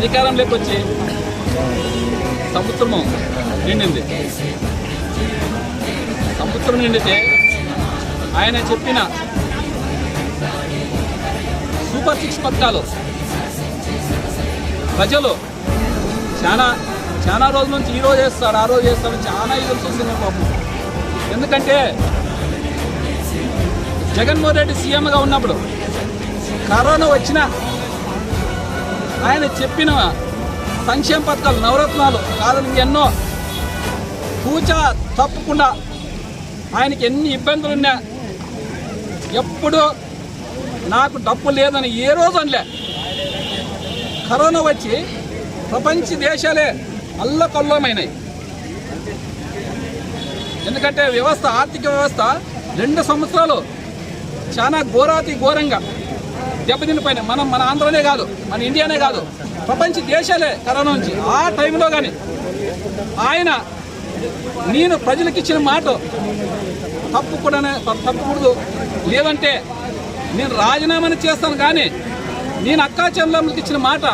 అధికారంలోకి వచ్చి సంవత్సరము నిండింది. సంవత్సరం నిండితే ఆయన చెప్పిన సూపర్ సిక్స్ పథకాలు ప్రజలు చాలా చాలా రోజుల నుంచి ఈ రోజు చేస్తాడు ఆ రోజు చేస్తాడు చాలా ఇది చూసింది పాపం. ఎందుకంటే జగన్మోహన్ రెడ్డి సీఎంగా ఉన్నప్పుడు కరోనా వచ్చినా ఆయన చెప్పిన సంక్షేమ పథకాలు నవరత్నాలు కాదని ఎన్నో పూచ తప్పకుండా ఆయనకి ఎన్ని ఇబ్బందులు ఉన్నా ఎప్పుడు నాకు డబ్బు లేదని ఏ రోజు అనలే. కరోనా వచ్చి ప్రపంచ దేశాలే అల్లకల్లోమైనాయి. ఎందుకంటే వ్యవస్థ ఆర్థిక వ్యవస్థ రెండు సంవత్సరాలు చాలా ఘోరాతి ఘోరంగా దెబ్బతినిపోయినాయి మనం మన ఆంధ్రనే కాదు మన ఇండియానే కాదు ప్రపంచ దేశాలే కరోనా నుంచి. ఆ టైంలో కానీ ఆయన నేను ప్రజలకు ఇచ్చిన మాట తప్పకూడనే తప్పకూడదు. లేదంటే నేను రాజీనామాని చేస్తాను కానీ నేను అక్కా చెల్లెమ్మలకు ఇచ్చిన మాట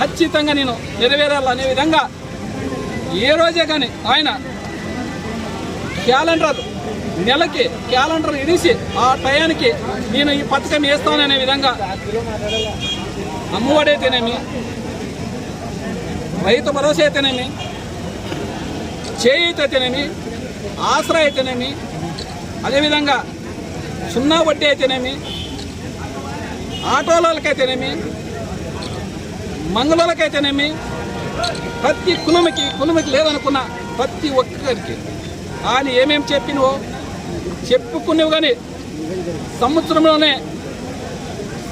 ఖచ్చితంగా నేను నెరవేరాలనే విధంగా ఏ రోజే కానీ ఆయన క్యాలెండర్ నెలకి క్యాలెండర్ ఇడిసి ఆ టయానికి నేను ఈ పథకం వేస్తాననే విధంగా అమ్మఒడైతేనేమి రైతు భరోసా అయితేనేమి చేయూత అయితేనేమి ఆసరా అయితేనేమి అదేవిధంగా సున్నా వడ్డీ అయితేనేమి ఆటోలకైతేనేమి మంగళలకైతేనేమి ప్రతి కులమికి కులమికి లేదనుకున్న ప్రతి ఒక్కరికి. ఆయన ఏమేమి చెప్పినవో చెప్పుకునేవి కానీ సంవత్సరంలోనే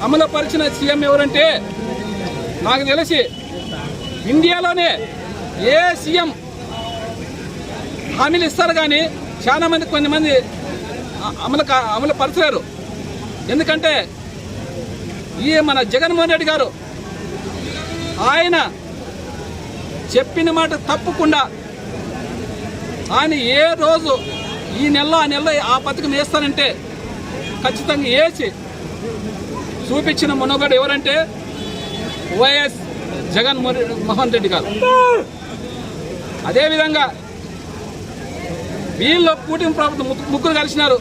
అమలుపరిచిన సీఎం ఎవరంటే నాకు తెలిసి ఇండియాలోనే ఏ సీఎం హామీలు ఇస్తారు కానీ చాలా మంది అమలు అమలు పరచలేరు. ఎందుకంటే ఈ మన జగన్మోహన్ రెడ్డి గారు ఆయన చెప్పిన మాట తప్పకుండా ఆయన ఏ రోజు ఈ నెలలో ఆ నెలలో ఆ పథకం వేస్తానంటే ఖచ్చితంగా వేసి చూపించిన మునగడు ఎవరంటే వైఎస్ జగన్ మోహన్ రెడ్డి గారు. అదేవిధంగా వీళ్ళు కూటమి ప్రభుత్వం ముగ్గు- ముగ్గురు కలిసినారు.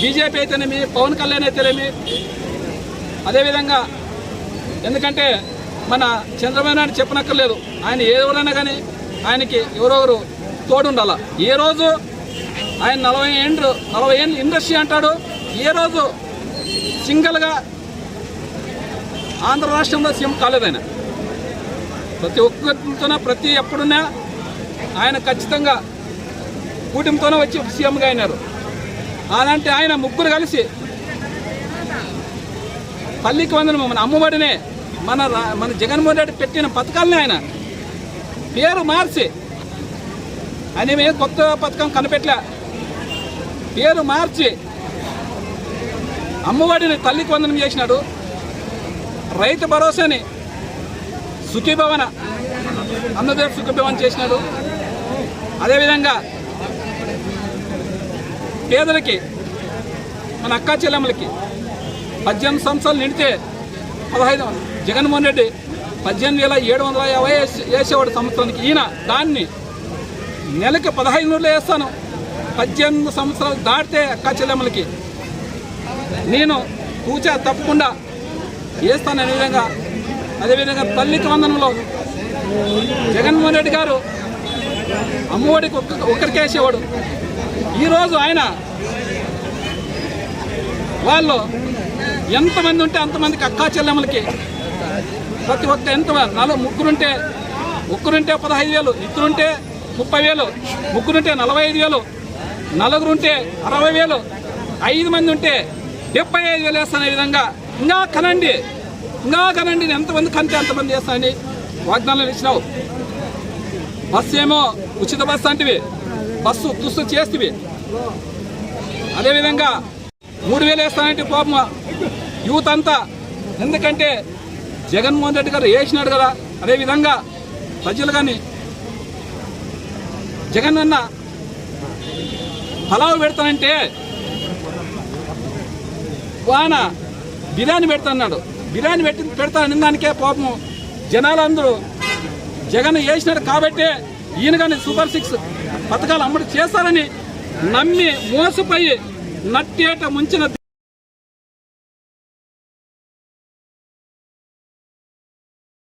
బీజేపీ అయితేనేమి పవన్ కళ్యాణ్ అయితేనేమి. అదేవిధంగా ఎందుకంటే మన చంద్రబాబు నాయుడు చెప్పనక్కర్లేదు. ఆయన ఎవరైనా కానీ ఆయనకి ఎవరెవరు తోడుండాల. ఏ రోజు ఆయన నలభై ఏండ్లు నలభై ఏళ్ళు ఇండస్ట్రీ అంటాడు ఈరోజు రోజు సింగిల్గా ఆంధ్ర రాష్ట్రంలో సీఎం కాలేదు ఆయన ప్రతి ఒక్కరితోన ప్రతి ఎప్పుడున్నా ఆయన ఖచ్చితంగా కూటమితోనే వచ్చి సీఎంగా అయినారు. అలాంటి ఆయన ముగ్గురు కలిసి తల్లికి వందనం మన అమ్మఒడినే మన రా- మన జగన్మోహన్ రెడ్డి పెట్టిన పథకాలని ఆయన పేరు మార్చి ఆయన కొత్త పథకం కనిపెట్టలే. పేరు మార్చి అమ్మఒడిని తల్లికి వందనం చేసినాడు. రైతు భరోసాని సుఖీభవన అన్నదేవ్ సుఖీభవన్ చేసినాడు. అదేవిధంగా పేదలకి మన అక్కా చెల్లెమ్మలకి పద్దెనిమిది సంవత్సరాలు నిండితే పదహైదు జగన్మోహన్ రెడ్డి పద్దెనిమిది వేల ఏడు వందల యాభై వేసేవాడు సంవత్సరానికి. ఈయన దాన్ని నెలకి పదహైదు నూరులో వేస్తాను. పద్దెనిమిది సంవత్సరాలు దాటితే అక్కా చెల్లెమ్మలకి నేను కూచా తప్పకుండా వేస్తాను అనే విధంగా అదేవిధంగా తల్లి వందనంలో జగన్మోహన్ రెడ్డి గారు అమ్మఒడికి ఒక్క ఒక్కరికేసేవాడు ఈరోజు ఆయన వాళ్ళు ఎంతమంది ఉంటే అంతమందికి అక్కా చెల్లెమ్మలకి ప్రతి ఒక్క ఎంత నలు ముగ్గురుంటే ఒక్కరుంటే పదహైదు వేలు ఇద్దరుంటే ముప్పై వేలు ముగ్గురుంటే నలభై ఐదు వేలు నలుగురుంటే అరవై వేలు ఐదు మంది ఉంటే డెబ్బై ఐదు వేలు వేస్తానే విధంగా. ఇంకా కనండి. ఇంకా కనండి. ఎంతమంది కంటే ఎంతమంది వేస్తానని వాగ్దానాలు ఇచ్చినావు. బస్సు ఏమో ఉచిత బస్సు అంటివి. బస్సు తుస్సు చేస్తివి. అదేవిధంగా మూడు వేలు వేస్తానంటే పాపం యూత్ అంతా. ఎందుకంటే జగన్మోహన్ రెడ్డి గారు వేసినాడు కదా. అదేవిధంగా ప్రజలు కానీ జగన్ అన్న పలావు పెడతానంటే వాన బిర్యానీ పెడతాన్నాడు. బిర్యానీ పెట్టి పెడతా దానికే పాపం జనాలందరూ జగన్ వేసినాడు కాబట్టే ఈయన కానీ సూపర్ సిక్స్ పథకాలు అమలు చేస్తారని నమ్మి మోసపోయి నట్టేట ముంచిన